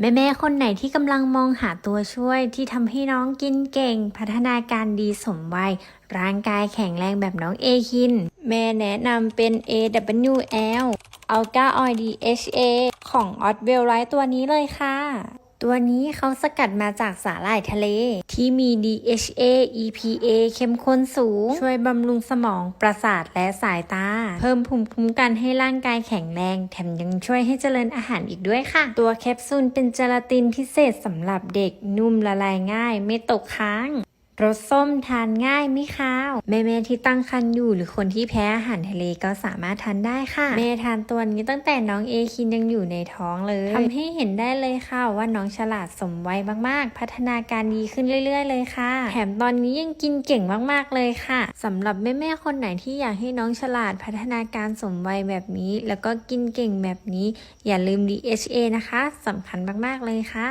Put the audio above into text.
แม่ๆ คนไหนที่กำลังมองหาตัวช่วยที่ทำให้น้องกินเก่ง พัฒนาการดีสมวัย ร่างกายแข็งแรงแบบน้องเอคิน แม่แนะนำเป็น AWL Ultra Oil DHA ของ o t w e l l Light ตัวนี้เลยค่ะ ตัวนี้เขาสกัดมาจากสาหร่ายทะเล ที่มี DHA EPA เข้มข้นสูง ช่วยบำรุงสมองประสาทและสายตา เพิ่มภูมิคุ้มกันให้ร่างกายแข็งแรง แถมยังช่วยให้เจริญอาหารอีกด้วยค่ะ ตัวแคปซูลเป็นเจลาตินพิเศษสำหรับเด็กนุ่มละลายง่าย ไม่ตกค้าง รสส้มทานง่ายไม่คาวแม่ๆที่ตั้งครรภ์อยู่หรือคนที่แพ้อาหารทะเลก็สามารถทานได้ค่ะ แม่ทานตัวนี้ตั้งแต่น้องเอคินยังอยู่ในท้องเลยทำให้เห็นได้เลยค่ะว่าน้องฉลาดสมวัยมากๆ พัฒนาการดีขึ้นเรื่อย ๆ เลยค่ะ แถมตอนนี้ยังกินเก่งมากๆเลยค่ะสำหรับแม่ๆคนไหนที่อยากให้น้องฉลาดพัฒนาการสมวัยแบบนี้ แล้วก็กินเก่งแบบนี้ อย่าลืม DHA นะคะสำคัญมากๆเลยค่ะ